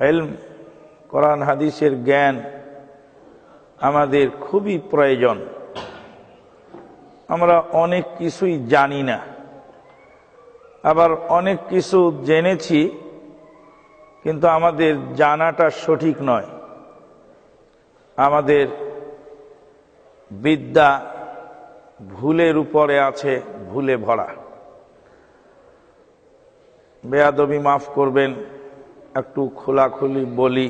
এলম, কোরআন, হাদিসের জ্ঞান আমাদের খুবই প্রয়োজন। আমরা অনেক কিছুই জানি না। আবার অনেক কিছু জেনেছি, কিন্তু আমাদের জানাটা সঠিক নয়। আমাদের বিদ্যা ভুলের উপরে আছে, ভুলে ভরা। বেয়াদবি মাফ করবেন একটু খোলাখুলি বলি।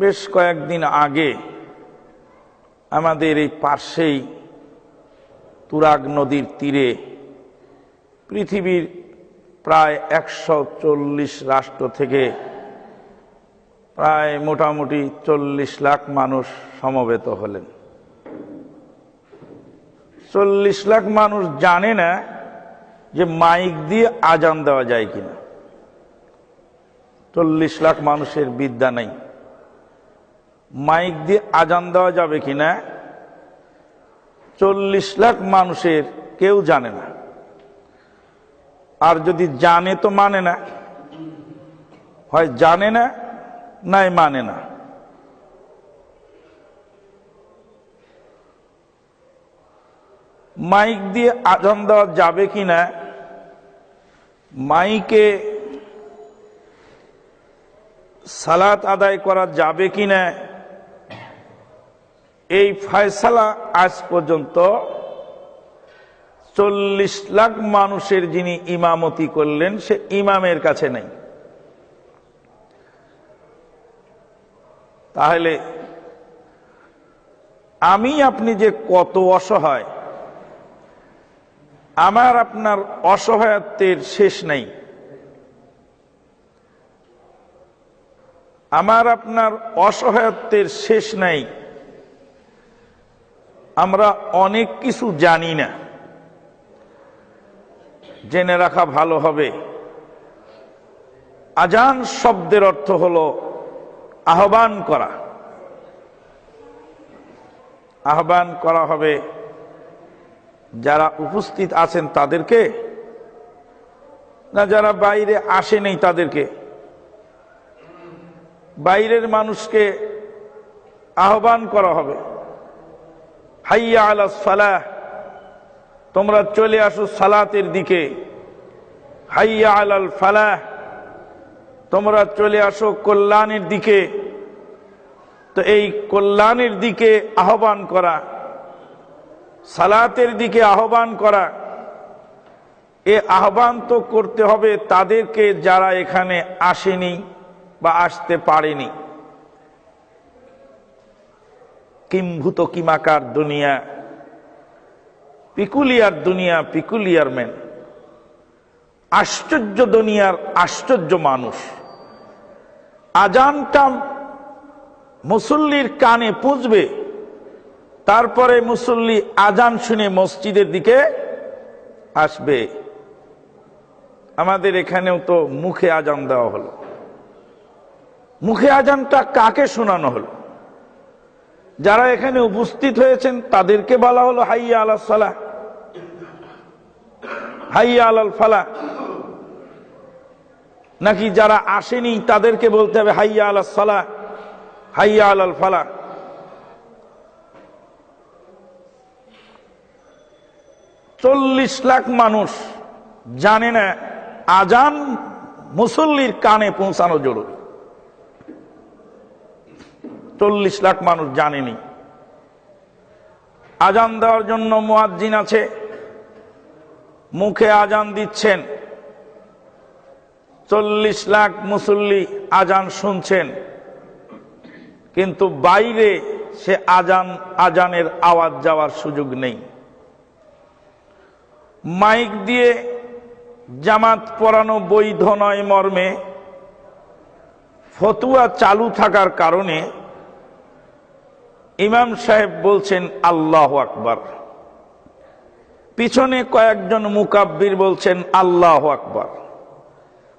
বেশ কয়েকদিন আগে আমাদের এই পার্শ্বেই তুরাগ নদীর তীরে পৃথিবীর প্রায় একশো চল্লিশ রাষ্ট্র থেকে প্রায় মোটামুটি চল্লিশ লাখ মানুষ সমবেত হলেন। চল্লিশ লাখ মানুষ জানে না যে মাইক দিয়ে আজান দেওয়া যায় কিনা। চল্লিশ লাখ মানুষের বিদ্যা নেই। মাইক দিয়ে আজান দেওয়া যাবে কিনা, চল্লিশ লাখ মানুষের কেউ জানে না। আর যদি জানে তো মানে না। হয় জানে না, নাই মানে না। মাইক দিয়ে আজান দেওয়া যাবে কিনা মাইকে সালাত আদায় করা যাবে কিনা, এই ফয়সালা আজ পর্যন্ত চল্লিশ লাখ মানুষের যিনি ইমামতি করলেন, সে ইমামের কাছে নেই। তাহলে আমি, আপনি যে কত অসহায় আমার আপনার অসহায়ত্বের শেষ নাই। আমার আপনার অসহায়ত্বের শেষ নাই। আমরা অনেক কিছু জানি না। জেনে রাখা ভালো হবে। আজান শব্দের অর্থ হল আহ্বান করা। আহ্বান করা হবে যারা উপস্থিত আছেন তাদেরকে, না যারা বাইরে আসেনি তাদেরকে, বাইরের মানুষকে আহ্বান করা হবে। হাইয়া আলা সালাহ, তোমরা চলে আসো সালাতের দিকে। হাইয়া আলাল ফালাহ, তোমরা চলে আসো কল্যাণের দিকে। তো এই কল্যাণের দিকে আহ্বান করা সালাতের দিকে আহ্বান করা। এ আহ্বান তো করতে হবে তাদেরকে যারা এখানে আসেনি বা আসতে পারেনি। কিম্ভূত কিমাকার দুনিয়া, পিকুলিয়ার দুনিয়া, পিকুলিয়ার মেন। আশ্চর্য দুনিয়ার আশ্চর্য মানুষ। আজানটা মুসল্লির কানে পুজবে। তারপরে মুসল্লি আজান শুনে মসজিদের দিকে আসবে। আমাদের এখানেও তো মুখে আজান দেওয়া হলো। মুখে আজানটা কাকে শোনানো হলো? যারা এখানে উপস্থিত হয়েছেন তাদেরকে বলা হলো, হাইয়া আলাহ সালাহ, হাইয়া আলাল ফালা নাকি যারা আসেনি তাদেরকে বলতে হবে, হাইয়া আলাহ সালাহ, হাইয়া আলাল ফালা চল্লিশ লাখ মানুষ জানে না, আজান মুসল্লির কানে পৌঁছানো জরুরি। চল্লিশ লাখ মানুষ জানেনি। আজান দেওয়ার জন্য মুয়াজ্জিন আছে, মুখে আজান দিচ্ছেন। চল্লিশ লাখ মুসল্লি আজান শুনছেন, কিন্তু বাইরে সে আজান, আজানের আওয়াজ যাওয়ার সুযোগ নেই। মাইক দিয়ে জামাত পরানো বৈধ নয় মর্মে, ফতুয়া চালু থাকার কারণে ইমাম সাহেব বলছেন, আল্লাহ আকবার। পিছনে কয়েকজন মুকাব্বির বলছেন, আল্লাহ আকবার।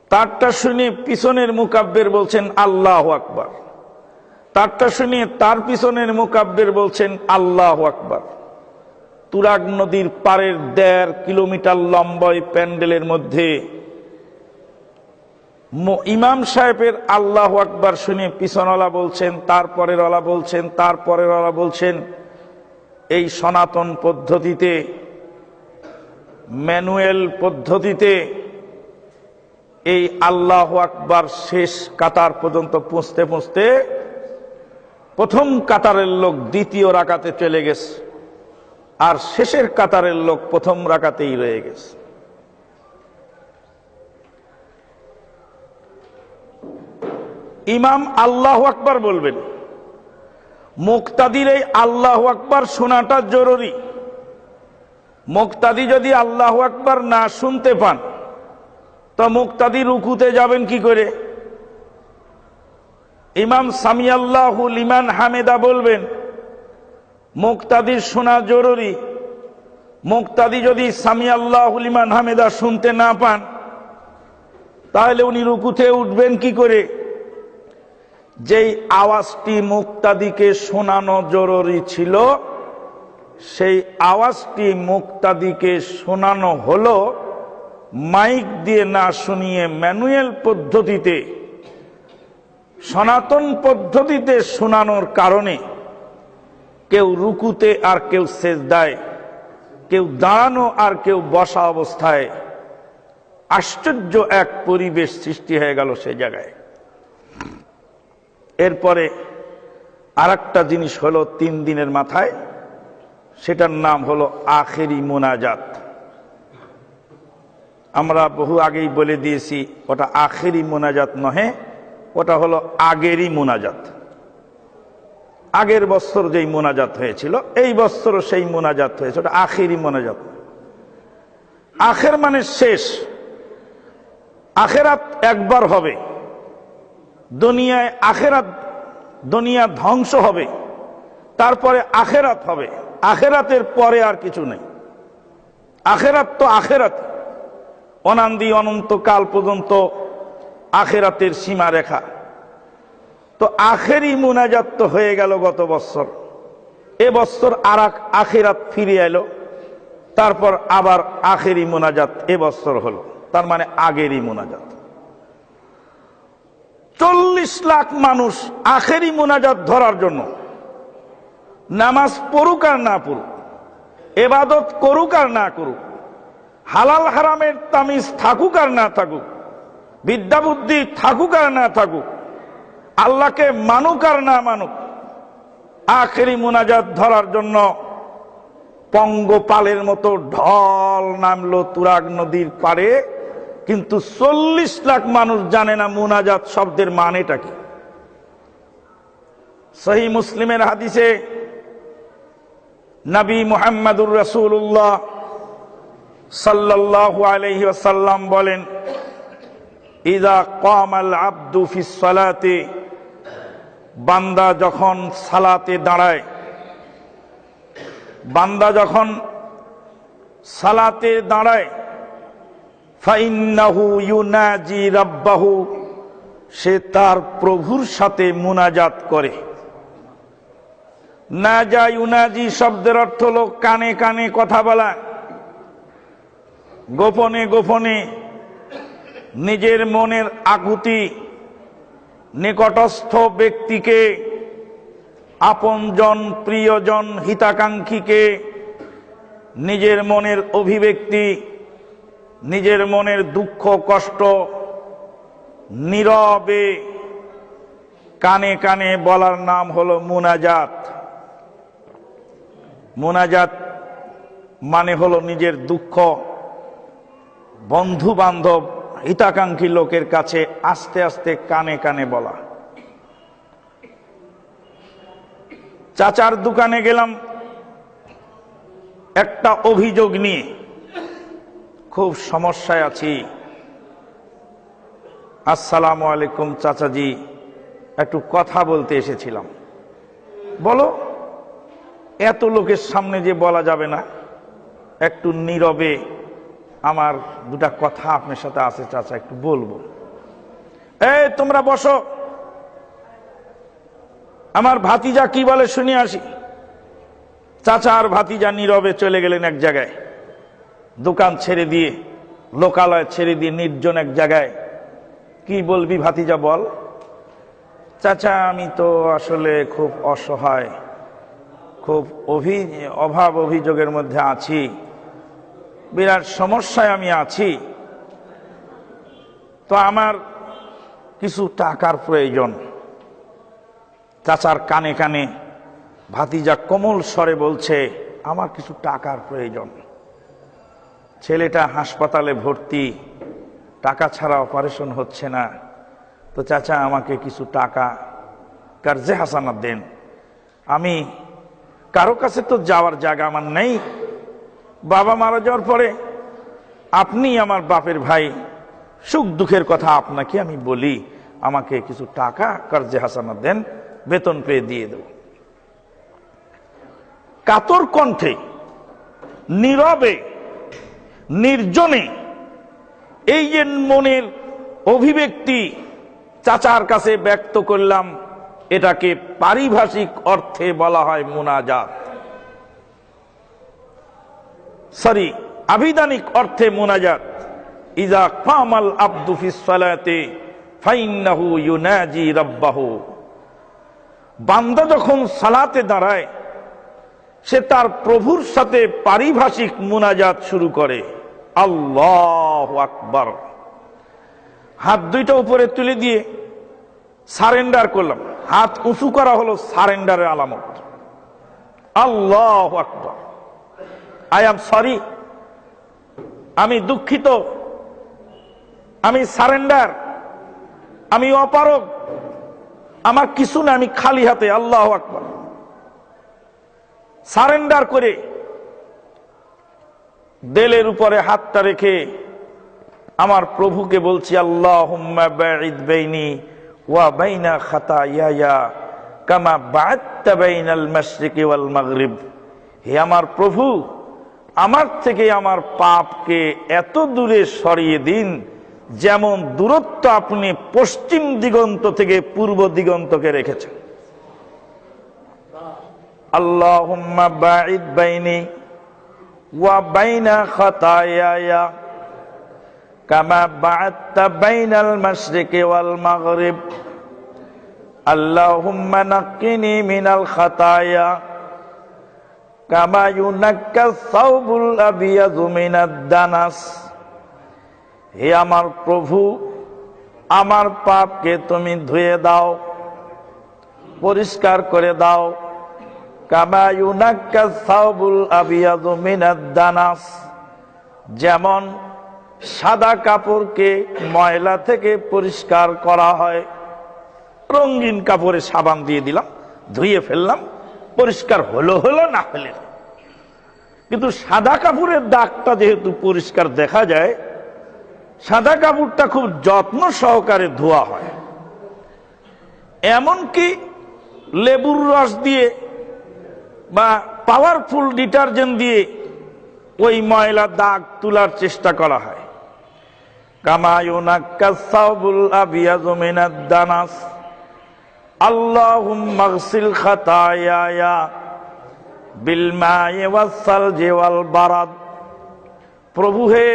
তারটা শুনে পিছনের মুকাব্বের বলছেন, আল্লাহ আকবার। তারটা শুনে তার পিছনের মুকাব্বের বলছেন, আল্লাহ আকবার। তুরাগ নদীর পারের দেড় কিলোমিটার লম্বয় প্যান্ডেলের মধ্যে ইমাম সাহেবের আল্লাহ আকবার শুনে পিছনওয়ালা বলছেন তারপরের ওলা বলছেন তারপরের ওলা বলছেন, এই সনাতন পদ্ধতিতে, ম্যানুয়েল পদ্ধতিতে এই আল্লাহ আকবার শেষ কাতার পর্যন্ত পৌঁছতে পৌঁছতে প্রথম কাতারের লোক দ্বিতীয় রাকাতে চলে গেছে। আর শেষের কাতারের লোক প্রথম রাকাতেই রয়ে গেছে। ইমাম আল্লাহ আকবার বলবেন, মুক্তাদির এই আল্লাহ আকবার শোনাটা জরুরি। মুক্তাদি যদি আল্লাহ আকবার না শুনতে পান, তো মুক্তাদি রুকুতে যাবেন কি করে? ইমাম সামি আল্লাহুল ইমান হামেদা বলবেন মুক্তাদির শোনা জরুরি। মুক্তাদি যদি সামি আল্লাহুল ইমান হামেদা শুনতে না পান, তাহলে উনি রুকুতে উঠবেন কি করে? যেই আওয়াজটি মুক্তাদিকে শোনানো জরুরি ছিল, সেই আওয়াজটি মুক্তাদিকে শোনানো হলো মাইক দিয়ে না শুনিয়ে ম্যানুয়াল পদ্ধতিতে, সনাতন পদ্ধতিতে শোনানোর কারণে। কেউ রুকুতে আর কেউ সেজদায়, কেউ দাঁড়ানো আর কেউ বসা অবস্থায়। আশ্চর্য এক পরিবেশ সৃষ্টি হয়ে গেল সে জায়গায়। এরপরে আর জিনিস হলো তিন দিনের মাথায়, সেটার নাম হলো আখেরি মোনাজাত। আমরা বহু আগেই বলে দিয়েছি, ওটা আখেরি মোনাজাত নহে, ওটা হলো আগেরই মোনাজাত। আগের বছর যেই মোনাজাত হয়েছিল, এই বছরও সেই মোনাজাত হয়েছে, ওটা আখেরি মোনাজাত। আখের মানে শেষ। আখেরাত একবার হবে। দুনিয়ায় আখেরাত, দুনিয়া ধ্বংস হবে। তারপরে আখেরাত হবে। আখেরাতের পরে আর কিছু নেই। আখেরাত তো আখেরাত। অনান্দি অনন্তকাল পর্যন্ত আখেরাতের সীমা রেখা তো আখেরি মোনাজাত তো হয়ে গেল গত বছর। এ বছর আর এক আখেরাত ফিরে এলো, তারপর আবার আখেরি মোনাজাত এ বছর হলো। তার মানে আগেরই মোনাজাত। চল্লিশ লাখ মানুষ আখেরি মোনাজাত ধরার জন্য নামাজ পড়ুক আর না পড়ুক, এবাদত করুক আর না করুক, হালাল হারামের তামিজ থাকুক আর না থাকুক বিদ্যা বুদ্ধি থাকুক আর না থাকুক আল্লাহকে মানুক আর না মানুক, আখেরি মোনাজাত ধরার জন্য পঙ্গপালের মতো ঢল নামলো তুরাগ নদীর পারে কিন্তু চল্লিশ লাখ মানুষ জানে না মুনাজাত শব্দের মানেটা কি। সহি মুসলিমের হাদিসে নবী মুহাম্মদুর রসুল্লাহ সাল্লাল্লাহু আলাইহি ওয়াসাল্লাম বলেন ইদা কামাল আব্দু ফিস সালাতে বান্দা যখন সালাতে দাঁড়ায়, বান্দা যখন সালাতে দাঁড়ায় ইউনাজি সে তার প্রভুর সাথে মুনাজাত করে। না যা ইউনাজি শব্দের অর্থ হল কানে কানে কথা বলা। গোপনে গোপনে নিজের মনের আকুতি নিকটস্থ ব্যক্তিকে, আপনজন প্রিয়জন হিতাকাঙ্ক্ষীকে, নিজের মনের অভিব্যক্তি, নিজের মনের দুঃখ, কষ্ট নীরবে কানে কানে বলার নাম হলো মুনাজাত। মুনাজাত মানে হলো নিজের দুঃখ বন্ধু বান্ধব হিতাকাঙ্ক্ষী লোকের কাছে আস্তে আস্তে কানে কানে বলা। চাচার দোকানে গেলাম, একটা অভিযোগ নিয়ে। খুব সমস্যায় আছি। আসসালামু আলাইকুম চাচাজি, একটু কথা বলতে এসেছিলাম। বলো, এত লোকের সামনে যে বলা যাবে না, একটু নীরবে আমার দুটা কথা আপনার সাথে আছে, চাচা, একটু বলব। এই, তোমরা বসো। আমার ভাতিজা কি বলে শুনে আসি। চাচা আর ভাতিজা নীরবে চলে গেলেন এক জায়গায়। দোকান ছেড়ে দিয়ে, লোকালয় ছেড়ে দিয়ে নির্জন এক জায়গায়। কি বলবি ভাতিজা, বল। চাচা, আমি তো আসলে খুব অসহায়, খুব অভি, অভাব অভিযোগের মধ্যে আছি। বিরাট সমস্যায় আমি আছি। তো আমার কিছু টাকার প্রয়োজন। চাচার কানে কানে ভাতিজা কোমল স্বরে বলছে, আমার কিছু টাকার প্রয়োজন। ছেলেটা হাসপাতালে ভর্তি, টাকা ছাড়া অপারেশন হচ্ছে না। তো চাচা আমাকে কিছু টাকা কার্জে হাসানা দেন। আমি কারও কাছে তো যাওয়ার জায়গা আমার নেই। বাবা মারা যাওয়ার পরে আপনি আমার বাপের ভাই, সুখ দুঃখের কথা আপনাকে আমি বলি, আমাকে কিছু টাকা কার্জে হাসানা দেন, বেতন পেয়ে দিয়ে দেব। কাতর কণ্ঠে, নীরবে, নির্জনে, এই যে মনের অভিব্যক্তি চাচার কাছে ব্যক্ত করলাম, এটাকে পারিভাষিক অর্থে বলা হয় মুনাজাত। সরি আবিধানিক অর্থে মোনাজাত। ইজা কামাল আব্দু ফিসালাতে ফাইন্নাহু ইউনাজি রাব্বাহু। বান্দা যখন সালাতে দাঁড়ায়, সে তার প্রভুর সাথে পারিভাষিক মুনাজাত শুরু করে। আল্লাহ আকবার। হাত দুইটা উপরে তুলে দিয়ে সারেন্ডার করলাম। হাত উঁচু করা হলো সারেন্ডারের আলামত। আল্লাহ আকবার। আই এম সরি আমি দুঃখিত। আমি সারেন্ডার আমি অপারক আমার কিছু না, আমি খালি হাতে, আল্লাহ আকবার। সারেন্ডার করে দেলের উপরে হাতটা রেখে আমার প্রভুকে বলছি আল্লাহ বেইনি খাতা ইয়া কামা বাইনাল ওয়াল মাগরিব। হে আমার প্রভু আমার থেকে আমার পাপকে এত দূরে সরিয়ে দিন, যেমন দূরত্ব আপনি পশ্চিম দিগন্ত থেকে পূর্ব দিগন্তকে রেখেছেন। বাঈদ বাইনি ওয়া বাইনা মিনাল খাতায়া কামা ইউনাক্কা সাওবুল আবিয়াযু মিনাদ দানাস। হে আমার প্রভু, আমার পাপকে তুমি ধুয়ে দাও, পরিষ্কার করে দাও। কামা ইউনাক্কা সাওবুল আবিয়াযু মিনাদ দানাস। যেমন সাদা কাপড়কে ময়লা থেকে পরিষ্কার করা হয়, রঙিন কাপড়ে সাবান দিয়ে দিলাম, ধুয়ে ফেললাম পরিষ্কার হলো হলো না হলে কিন্তু সাদা কাপড়ের দাগটা যেহেতু পরিষ্কার দেখা যায়, সাদা কাপড়টা খুব যত্ন সহকারে ধোয়া হয়। এমনকি লেবুর রস দিয়ে বা পাওয়ারফুল ডিটারজেন্ট দিয়ে ওই ময়লা দাগ তোলার চেষ্টা করা হয়। কামায়ুনাক্কাসাবুল আবিয়াজু মিনাদ দানাস। বারাদ প্রভু হে,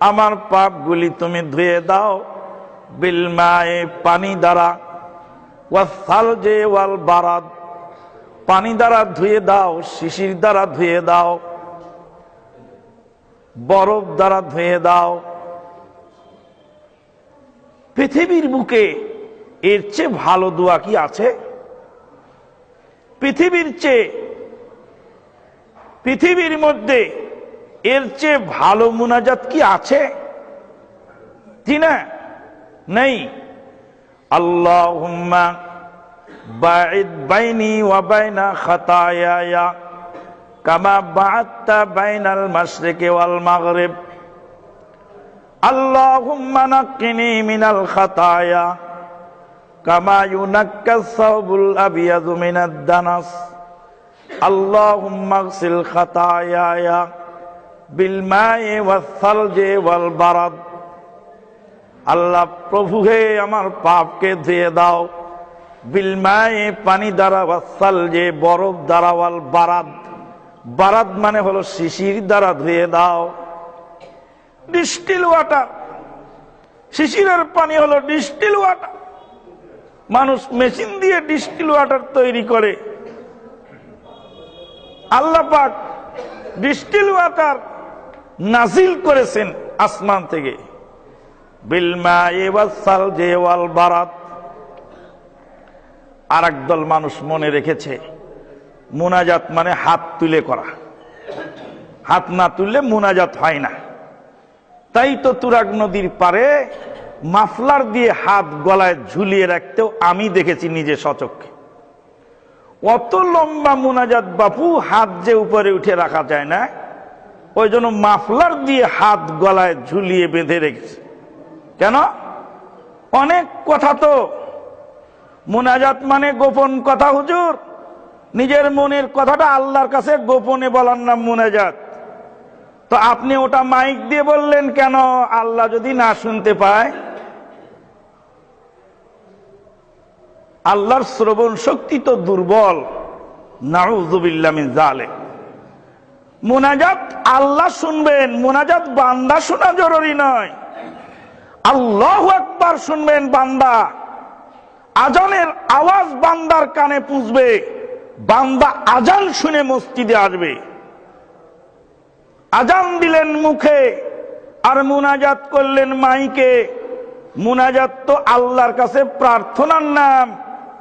আমার পাপগুলি তুমি ধুয়ে দাও বিল মায়ে পানি দ্বারা। ওয়াস সালজি ওয়াল বারাদ পানি দ্বারা ধুয়ে দাও, শিশির দ্বারা ধুয়ে দাও, বরফ দ্বারা ধুয়ে দাও। পৃথিবীর বুকে এর চেয়ে ভালো দোয়া কি আছে? পৃথিবীর চেয়ে, পৃথিবীর মধ্যে এর চেয়ে ভালো মুনাজাত কি আছে? নেই। আল্লাহ বাইনি মাশরিকি ওয়াল খাতায়া। কামা ইউনাক্কাস সাওবুল আবিয়াযু মিনাদ দানাস। আল্লাহুম্মা আগসিল খাতায়ায়া বিল মাই ওয়াস সালজি ওয়াল বারাদ। আল্লাহ প্রভু হে আমার পাপকে ধুয়ে দাও। বিল মায়ে পানি দ্বারা ওয়াসাল যে বরফ দ্বারা ওয়াল বারাদ। বারাদ মানে হলো শিশির দ্বারা ধুয়ে দাও। Distil water. শিশিরের পানি হলো ডিস্টিল ওয়াটার। মানুষ মেশিন দিয়ে ডিস্টিল ওয়াটার তৈরি করে। আল্লাহ পাক ডিস্টিল ওয়াটার নাজিল করেছেন আসমান থেকে। বারাত। আর দল মানুষ মনে রেখেছে, মোনাজাত মানে হাত তুলে করা। হাত না তুললে মোনাজাত হয় না। তাই তো তুরাগ নদীর পারে মাফলার দিয়ে হাত গলায় ঝুলিয়ে রাখতেও আমি দেখেছি নিজে সচক্ষে। অত লম্বা মোনাজাত বাপু হাত যে উপরে উঠে রাখা যায় না, ওই জন্য মাফলার দিয়ে হাত গলায় ঝুলিয়ে বেঁধে রেখেছে। কেন? অনেক কথা তো। মোনাজাত মানে গোপন কথা, হুজুর। নিজের মনের কথাটা আল্লাহর কাছে গোপনে বলার নাম মোনাজাত। তো আপনি ওটা মাইক দিয়ে বললেন কেন? আল্লাহ যদি না শুনতে পায় আল্লাহর শ্রবণ শক্তি তো দুর্বল। জালে মোনাজাত আল্লাহ শুনবেন, মোনাজাত বান্দা শোনা জরুরি নয়। আল্লাহ একবার শুনবেন বান্দা। আজানের আওয়াজ বান্দার কানে পুষবে বান্দা আজান শুনে মসজিদে আসবে। আজান দিলেন মুখে, আর মুনাজাত করলেন মাইকে। মুনাজাত তো আল্লাহর কাছে প্রার্থনার নাম।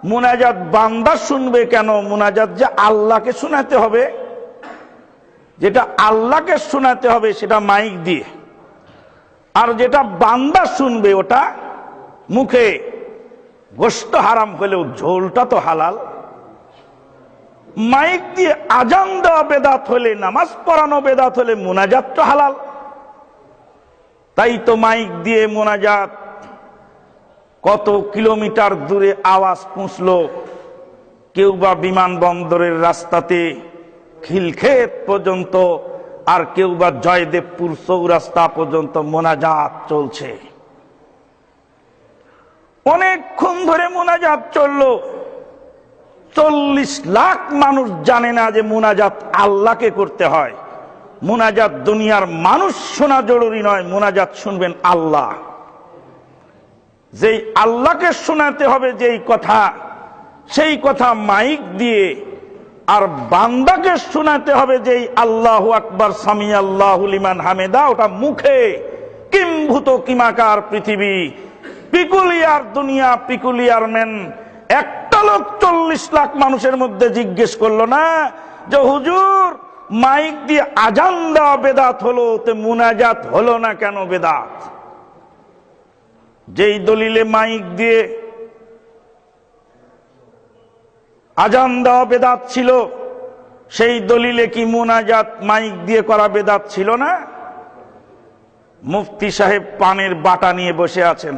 মুনাজাত বান্দা শুনবে কেন? মুনাজাত যে আল্লাহকে শোনাতে হবে, যেটা আল্লাহকে শোনাতে হবে সেটা মাইক দিয়ে। আর যেটা বান্দা শুনবে ওটা মুখে গোস্ত হারাম হলেও ঝোলটা তো হালাল। মাইক দিয়ে আজান দেওয়া বেদাত হলে, নামাজ পড়ানো বেদাত হলে মোনাজাত তো হালাল। তাই তো মাইক দিয়ে মোনাজাত কত কিলোমিটার দূরে আওয়াজ পুঁছলো কেউ বা বিমানবন্দরের রাস্তাতে খিলক্ষেত পর্যন্ত আর কেউ বা জয়দেবপুর চৌরাস্তা পর্যন্ত মোনাজাত চলছে। অনেকক্ষণ ধরে মোনাজাত চলল। চল্লিশ লাখ মানুষ জানে না যে মোনাজাত আল্লাহকে করতে হয়। মোনাজাত দুনিয়ার মানুষ শোনা জরুরি নয়, মোনাজাত শুনবেন আল্লাহ। যেই আল্লাহকে শোনাতে হবে যেই কথা, সেই কথা মাইক দিয়ে, আর বান্দাকে শোনাতে হবে যেই আল্লাহ আকবর, সামি আল্লাহ লিমান হামেদা, ওটা মুখে। কিম্ভূত কিমাকার পৃথিবী, পিকুলিয়ার দুনিয়া, পিকুলিয়ার মেন। একটা লোক চল্লিশ লাখ মানুষের মধ্যে জিজ্ঞেস করল না যে, হুজুর, মাইক দিয়ে আজান দেওয়া বেদাত হলো, তে মুনাজাত হলো না কেন বেদাত? যেই দলিলে মাইক দিয়ে আজান দেওয়া বেদাত ছিল, সেই দলিলে কি মোনাজাত মাইক দিয়ে করা বেদাত ছিল না? মুফতি সাহেব পানের বাটা নিয়ে বসে আছেন।